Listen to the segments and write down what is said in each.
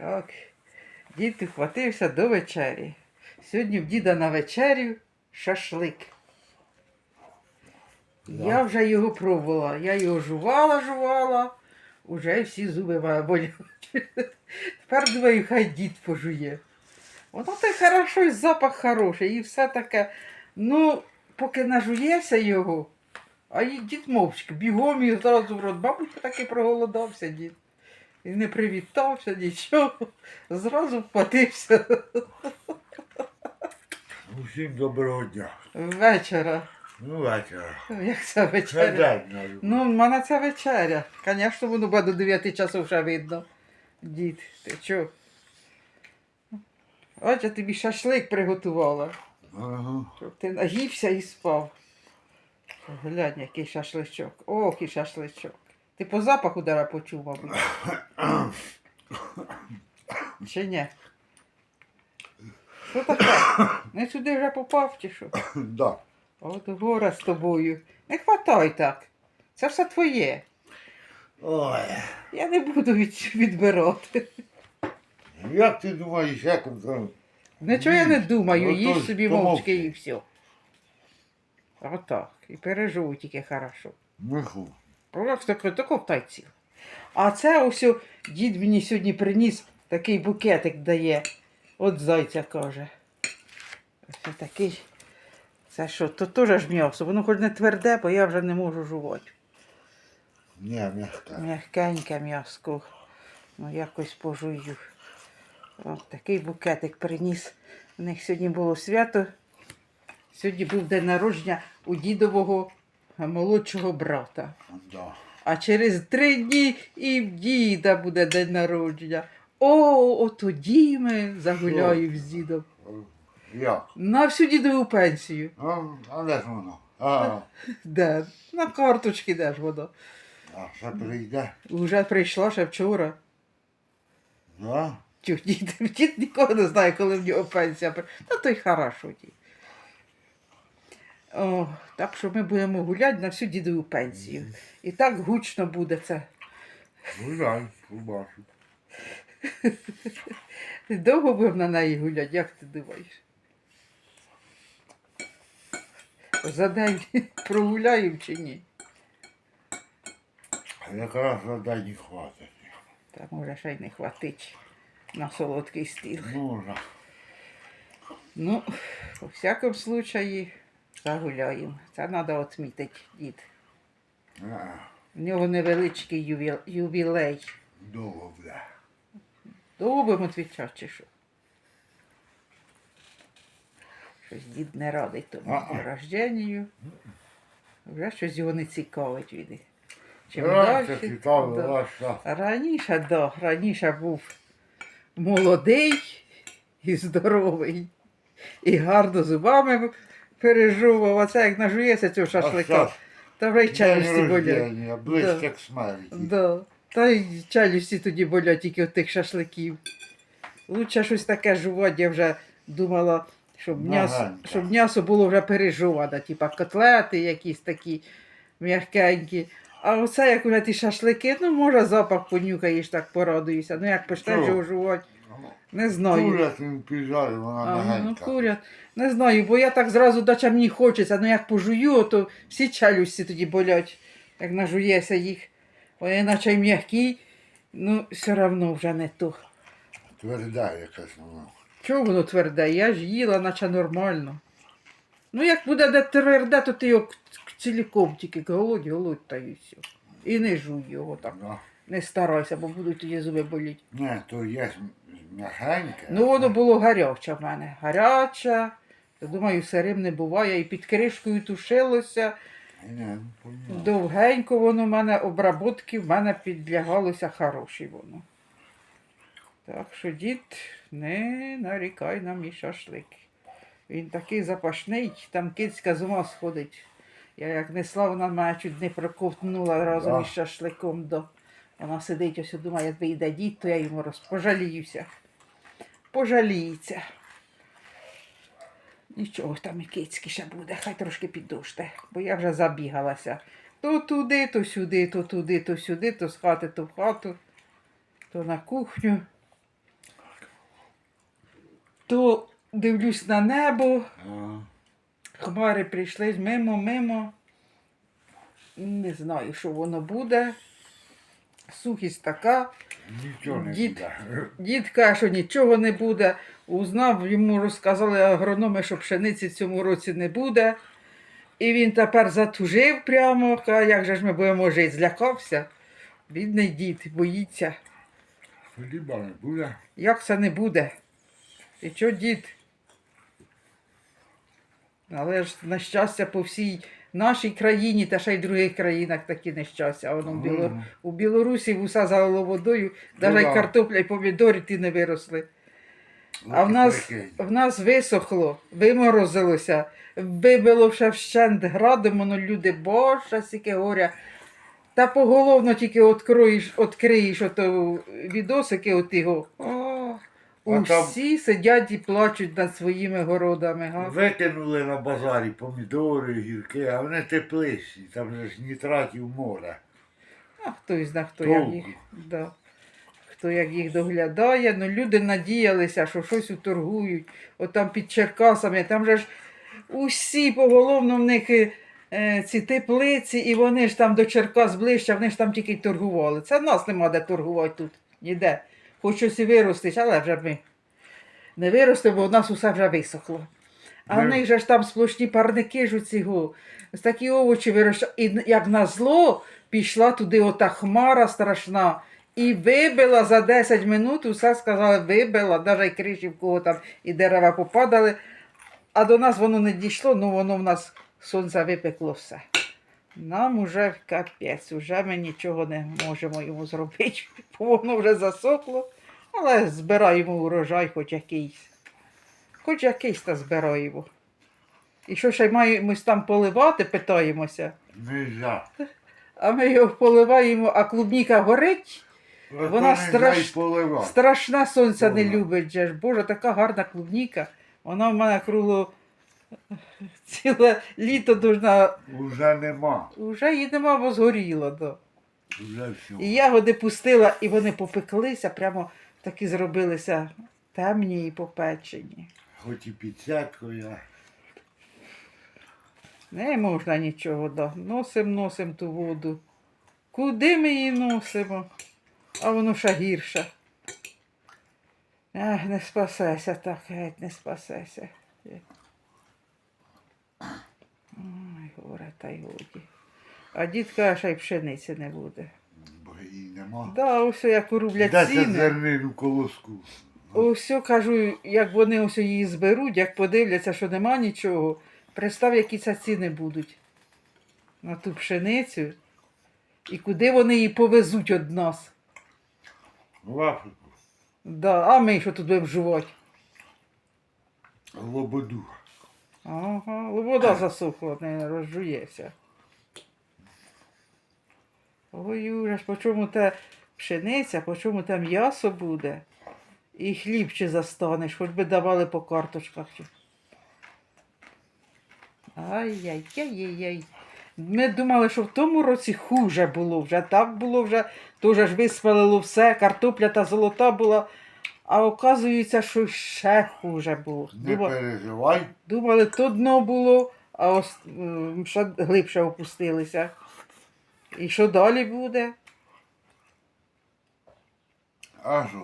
Так, дід ухватився до вечері. Сьогодні в діда на вечерю шашлик. Да. Я вже його пробувала. Я його жувала, жувала, уже всі зуби болять. Тепер думаю, хай дід пожує. Воно й хорошо, і запах хороший, і все таке. Ну, поки нажуєшся його, а дід мовчки, бігом і одразу в рот. Мабуть, таки проголодався дід. І не привітався, нічого. Зразу впатився Усім доброго дня. вечора. Ну, вечора. Як це вечеря? Ну, в мене це вечеря. Звісно, воно буде до 9 часов вже видно. Дід, ти чо? От я тобі шашлик приготувала, Ага. щоб ти наївся і спав. Глянь, який шашличок. Ох, і шашличок. Ти по запаху дара почув, мабуть. Чи ні? Що таке? Не сюди вже попав чи що? Да. От гора з тобою. Не хватай так. Це все твоє. Ой. Я не буду від, відбирати. Як ти думаєш, як там? Нічого я не думаю, Ну, їж собі то мовчки і все. Отак. І переживу тільки хорошо. Миху. Як таке, то ковтай ціл. А це ось дід мені сьогодні приніс такий букетик дає. От зайця каже. Ось такий. Це що, то теж ж м'ясо. Воно хоч не тверде, бо я вже не можу жувати. Ні, м'яка. М'ягкеньке м'яско. Ну, якось пожую. От такий букетик приніс. У них сьогодні було свято. Сьогодні був день народження у дідового молодшого брата. Да. А через три дні і в діда буде день народження. О, от тоді ми загуляємо з дідом. Як? На всю дідову пенсію. А, а де ж воно? А, Де? На карточки де ж воно. а ще прийде? Уже прийшла ще вчора. Да? Тю, дід, дід ніколи не знає, коли в нього пенсія. при- Та то й хорошо дід. О, так що ми будемо гуляти на всю дідову пенсію. І так гучно буде це. Гуляй, побачу. Довго будемо на неї гуляти, як ти думаєш? За день прогуляємо чи ні? Якраз за день не хватить. Та може ще й не хватить на солодкий стіл. Можна. Ну, у всякому случаї загуляємо. Це треба відмітити, дід. А, У нього невеличкий ювіл- ювілей. довго буде. Довго будемо відвічати, чи що? Щось дід не радий тому А-а. рожденню. Вже щось його не цікавить він. Чим Раніше далі, цікаво, да. Раніше, да, раніше був молодий і здоровий. І гарно зубами пережував, а це як нажується цього шашлика, та вже й челюсті болять. близько к смерті. Да. Та й челюсті тоді болять тільки від тих шашликів. Лучше щось таке жувати, я вже думала, щоб м'ясо, щоб м'ясо було вже пережоване, типа котлети якісь такі м'якенькі. А оце як уже ті шашлики, ну може запах понюхаєш, так порадуєшся. Ну як почнеш Чого? його жувати, не знаю. Курять він піджарить, вона А, ну мягенька. курять. Не знаю, бо я так зразу дача мені хочеться, ну як пожую, то всі челюсті тоді болять, як нажуєся їх. Вони наче й м'які, ну все одно вже не то. Тверда якась вона. Чого воно тверде? Я ж їла, наче нормально. Ну, як буде де тверде, то ти його к- к- ціліком тільки голодь, голодь та і все. І не жуй його так. Да. Не старайся, бо будуть тоді зуби боліти. Ні, то є м'ягеньке. Ну, воно було гаряче в мене. Гаряче. Я думаю, сирим не буває. І під кришкою тушилося. Не. Довгенько воно в мене обработки в мене підлягалося хороші воно. Так що, дід, не нарікай на мій шашлик. Він такий запашний, там кицька з ума сходить. Я як несла, вона мене чуть не проковтнула разом із шашликом. До... Вона сидить ось і думає, як вийде дід, то я йому розпожаліюся. Пожаліється. Нічого, там і кицьки ще буде, хай трошки підожде, бо я вже забігалася. То туди, то сюди, то туди, то сюди, то з хати, то в хату, то на кухню. то дивлюсь на небо, хмари прийшли мимо, мимо. Не знаю, що воно буде. Сухість така. Нічого не Дід. буде. Дід каже, що нічого не буде. Узнав, йому розказали агрономи, що пшениці в цьому році не буде. І він тепер затужив прямо, каже, як же ж ми будемо жити, злякався. Бідний дід, боїться. Хліба не буде. Як це не буде? І що дід? Але ж на щастя по всій нашій країні та ще й в других країнах такі нещастя. А воно в Білор... Ага. у Білорусі вуса залило водою, навіть Ну да. картопля і помідори ті не виросли. А в нас, в нас висохло, виморозилося, вибило вщент градом, воно люди, боже, скільки горя. Та поголовно тільки відкроєш, відкриєш відосики от його. А там- усі сидять і плачуть над своїми городами. Га? Викинули на базарі помідори, гірки, а вони тепліші, там же ж нітратів море. А хто зна, хто як Толку. їх. Да. Хто як їх доглядає, ну люди надіялися, що щось уторгують. От там під Черкасами, там же ж усі поголовно в них е, ці теплиці, і вони ж там до Черкас ближче, вони ж там тільки й торгували. Це в нас нема де торгувати тут, ніде. Хоч щось і виростить, але вже ми не виростемо, бо у нас усе вже висохло. А в них же ж там сплошні парники ж у цього. Такі овочі вирощають. І як на зло пішла туди ота хмара страшна. І вибила за 10 минут, усе сказали, вибила, навіть і криші в кого там і дерева попадали. А до нас воно не дійшло, ну воно в нас сонце випекло все. Нам уже капець, уже ми нічого не можемо йому зробити, бо воно вже засохло, але збираємо урожай хоч якийсь. Хоч якийсь та збираємо. І що ще маємось там поливати, питаємося. Нельзя. А ми його поливаємо, а клубніка горить. От Вона страш-. Страшне сонця не любить. Боже, така гарна клубніка. Вона в мене кругло ціле літо должна. Уже нема. Уже її нема, бо згоріла. Да. Уже все. І ягоди пустила, і вони попеклися, прямо такі зробилися темні і попечені. Хоч і підсяткою, Не можна нічого, да. Носим, носим ту воду. Куди ми її носимо? А воно ще гірше. Ех, не спасеся так, геть, не спасеся. Горе, та й годі. А дід каже, що й пшениці не буде. бо її нема. Да, ось як рублять Десять ціни. зернин у колоску. Ось кажу, як вони ось її зберуть, як подивляться, що нема нічого, представ, які це ціни будуть на ту пшеницю. І куди вони її повезуть від нас. В Африку. Да, а ми що тут будемо жувати? Лободу. Ага, вода засохла, не розжується. Ой, ужас, по чому те пшениця, по чому те м'ясо буде. І хліб чи застанеш, хоч би давали по карточках. Ай-яй-яй-яй-яй. Ми думали, що в тому році хуже було вже. Так було вже, теж ж виспалило все, картопля та золота була. А оказується, що ще хуже було. Не Дума- переживай. Думали, то дно було, а ось м, ще глибше опустилися. І що далі буде? А що?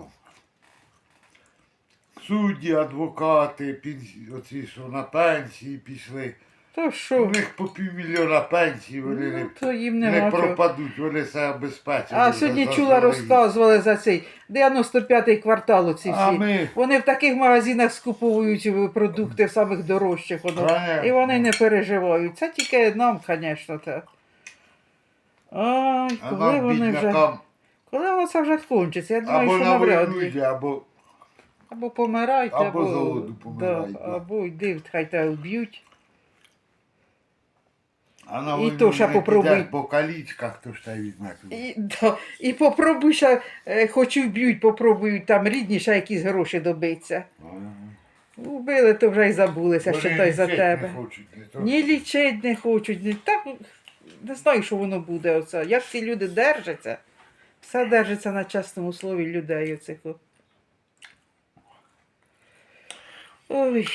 Судді, адвокати, пенсі... оці, що на пенсії пішли. То У що? них по півмільйона пенсії, вони Ну, не, то їм не нема чого. пропадуть, вони себе обезпечать. А сьогодні чула, розказували за цей 95-й квартал оці А всі. ми, Вони в таких магазинах скуповують е, продукти самих дорожчих. Воно. І вони не переживають. Це тільки нам, звісно, те. Ай, а коли нам, вони вже. біднякам, Коли воно це вже кончиться? Я думаю, або що навряд ли. йде, або Або помирають, Або або, голоду або йди, хай тебе вб'ють. А на І то ще попробуй. по калічках, то ж та туди. І, да, і попробуй ще, е, хоч і вб'ють, попробують там рідні ще якісь гроші добитися. Ага. Вбили, то вже й забулися, що той за тебе. Ні лічить не хочуть, ні так не знаю, що воно буде. Оце. Як ці люди держаться. Все держиться на чесному слові людей оцих. Ой.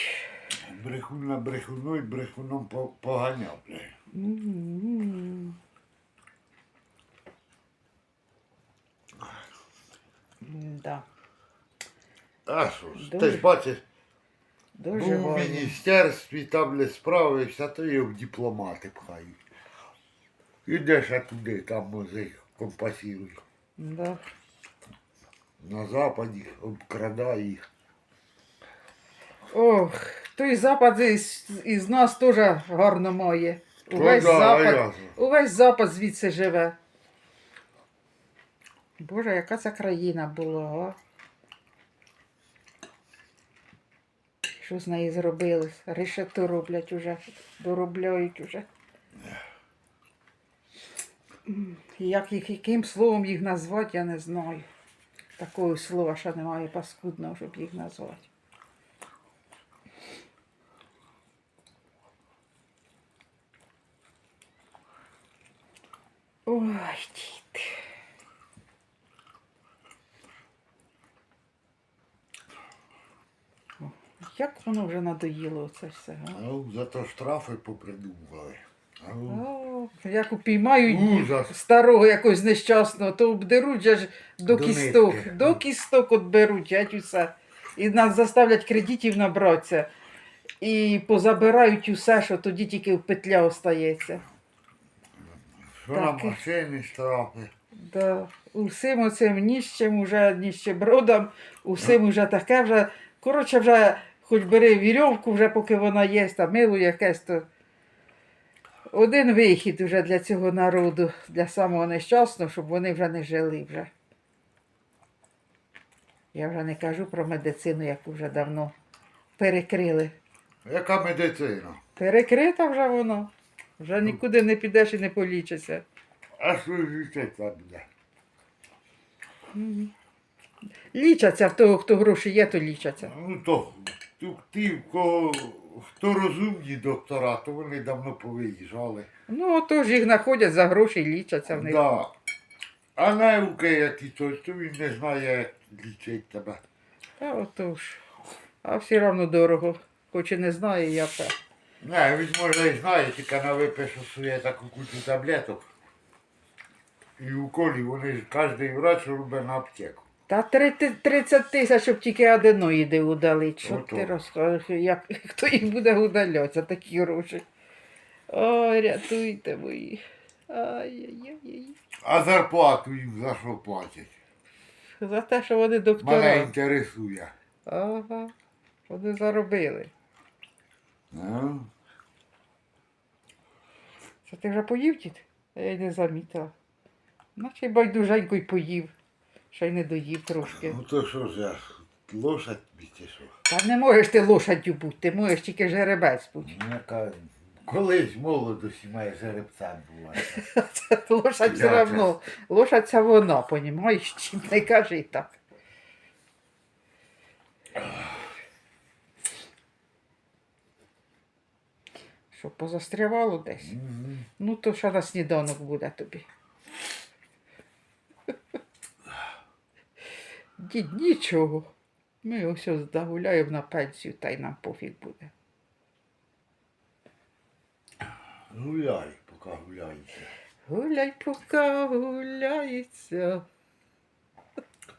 Брехун на брехуну і брехуном по- поганяв, бля. М. Да, А що ж, ти ж бачиш, дуже був у гарно. міністерстві, там не справився, то його в дипломати пхають. Ідеш а туди, там музей компасірують. Да. На западі обкрадає їх. Ох, той запад із, із нас теж гарно має. Увесь да, запад, увесь запад звідси живе. Боже, яка це країна була, а? Що з неї зробили? Решету роблять уже, доробляють уже. Як їх, яким словом їх назвати, я не знаю. Такого слова ще немає паскудного, щоб їх назвати. Ой, діти. Як воно вже надоїло це все, а? Ну, зато штрафи попридумували. А ну, О, як упіймають Ужас. старого якогось нещасного, то обдеруть же ж до, До кісток. нитки. До кісток от беруть, геть усе. І нас заставлять кредитів набратися. І позабирають усе, що тоді тільки в петля остається. Що Так. на машини штрафи. Да. Усім оцим ніщем, уже ніщебродам, усім уже таке вже. Коротше, вже хоч бери вірьовку, вже поки вона є, та мило якесь, то один вихід вже для цього народу, для самого нещасного, щоб вони вже не жили вже. Я вже не кажу про медицину, яку вже давно перекрили. Яка медицина? Перекрита вже воно. Вже нікуди не підеш і не полічишся. А що життя там буде? Лічаться в того, хто гроші є, то лічаться. Ну то, ті, в кого, хто розумні доктора, то вони давно повиїжджали. Ну, отож їх знаходять за гроші і лічаться в них. Да. А науки, які то, то він не знає, як лічить тебе. Та отож. А все одно дорого. Хоч і не знає, я те. Не, він може і знає, тільки на випишу своє таку кучу таблеток. І уколів, вони ж кожен врач робить на аптеку. Та три- 30 тисяч, щоб тільки аденоїди удалить. Що Ото. ти розкажеш, як, хто їх буде удаляти за такі гроші? Ой, рятуйте мої. Ай-яй-яй. А зарплату їм за що платять? За те, що вони Мене інтересує. Ага. Вони заробили. Ну, Це ти вже поїв, дід? А Я й не замітила. Наче байдуженько й поїв. Ще й не доїв трошки. ну то що ж я, лошадь чи що? Та не можеш ти лошаддю бути, ти можеш тільки жеребець бути. Ну, яка колись в молодості має жеребцем була. Лошадь все одно. Лошадь це вона, понімаєш? Чим не кажи так. Що, позастрявало десь? Мгм. Ну, то ще на сніданок буде тобі. Дід, нічого. Ми ось загуляємо на пенсію, та й нам пофіг буде. Гуляй, поки гуляється. Гуляй, пока гуляється.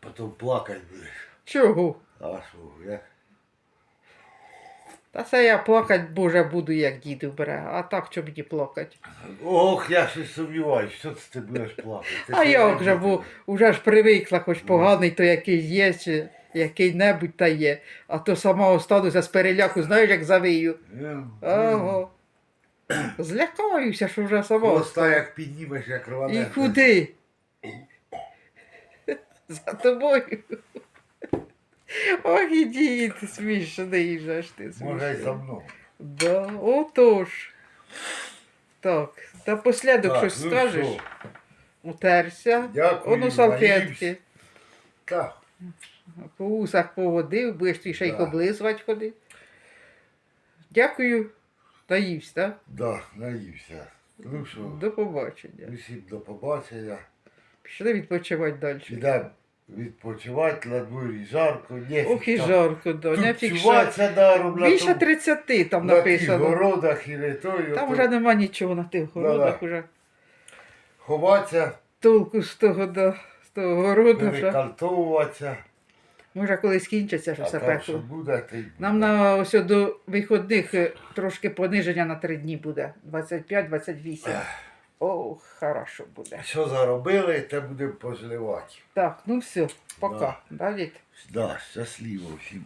Потім плакати будеш. Чого? А що, я? Та це я плакать, Боже, буду, як діду бере, а так що мені плакать. Ох, я щось сумніваюсь, що це ти будеш плакати. Ти А що, як же, не бо вже ж привикла, хоч поганий, то якийсь є, чи який-небудь та є. А то сама остануся з переляку, знаєш, як завию. Ну, Ага. Злякаюся, що вже сама. Хвоста як піднімеш, як рване. І куди? За тобою. Ох, і діти, смішний же ж ти Може й за мною. Да, отож. Так, напослідок Так, щось ну скажеш? що? Утерся. Дякую, Оно салфетки. наївся. Так. По усах поводив, будеш ти ще й Да. облизувати ходити. Дякую. Наївся, так? Да, наївся. Ну що, До побачення. усім до побачення. Пішли відпочивати далі. Підемо відпочивати на дворі, жарко, ні. Ох і жарко, да. Не. Даром Більше 30 там на тих написано. городах і не той. Там вже нема нічого на тих городах, Да-да. уже Ховатися, толку з того, да, з того городу вже. Може колись кінчиться, що все пекло. Нам на ось до виходних е, трошки пониження на 3 дні буде. 25-28. О, хорошо буде. Що заробили, те будемо позливати. Так, ну все, пока. Да, Давид. Да, щасливо всім.